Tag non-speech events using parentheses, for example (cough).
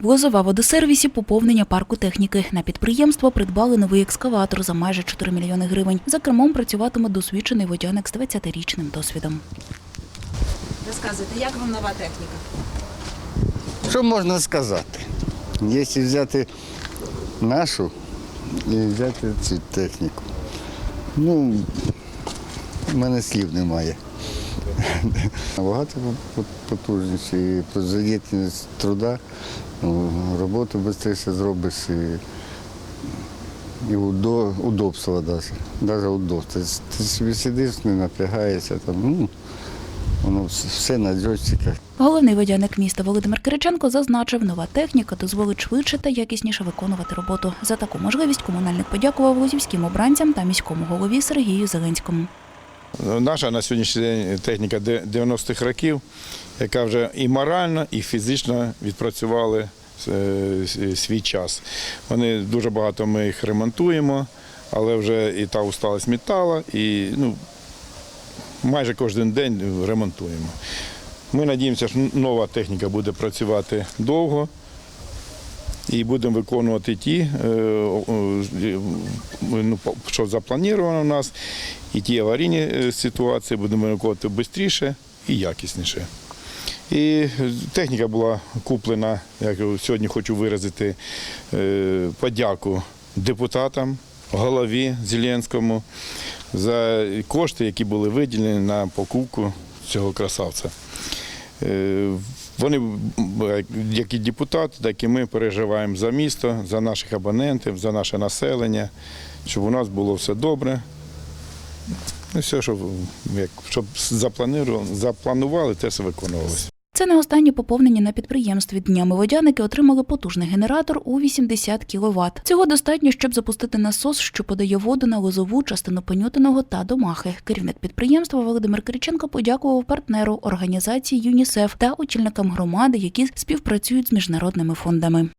В Лозова водосервісі поповнення парку техніки. На підприємство придбали новий екскаватор за майже 4 мільйони гривень. За кермом працюватиме досвідчений водяник з 20-річним досвідом. Розказуйте, як вам нова техніка? Що можна сказати? Якщо взяти нашу і взяти цю техніку. Ну, в мене слів немає. (laughs) Набагато потужніше, і производительність труда, ну, роботу швидше зробиш і, і удобство навіть. Навіть удобство. Ти собі сидиш, не напрягаєшся, там, ну, воно все на джойстиках. Головний водяник міста Володимир Кириченко зазначив, нова техніка дозволить швидше та якісніше виконувати роботу. За таку можливість комунальник подякував лозівським обранцям та міському голові Сергію Зеленському. Наша на сьогоднішній день техніка 90-х років, яка вже і морально, і фізично відпрацювали е, свій час. Вони дуже багато ми їх ремонтуємо, але вже і та усталость металу, і ну, майже кожен день ремонтуємо. Ми надіємося, що нова техніка буде працювати довго. І будемо виконувати ті, е, о, ну, що заплановано у нас, і ті аварійні е, ситуації будемо виконувати швидше і якісніше. І техніка була куплена, як сьогодні хочу виразити е, подяку депутатам, голові Зеленському за кошти, які були виділені на покупку цього красавця. Е, Вони, як і депутати, так і ми переживаємо за місто, за наших абонентів, за наше населення, щоб у нас було все добре. Ну, все, щоб, як, щоб запланували, те все виконувалося. Це не останнє поповнення на підприємстві. Днями водяники отримали потужний генератор у 80 кВт. Цього достатньо, щоб запустити насос, що подає воду на лозову частину Панютиного та Домахи. Керівник підприємства Володимир Кириченко подякував партнеру організації ЮНІСЕФ та очільникам громади, які співпрацюють з міжнародними фондами.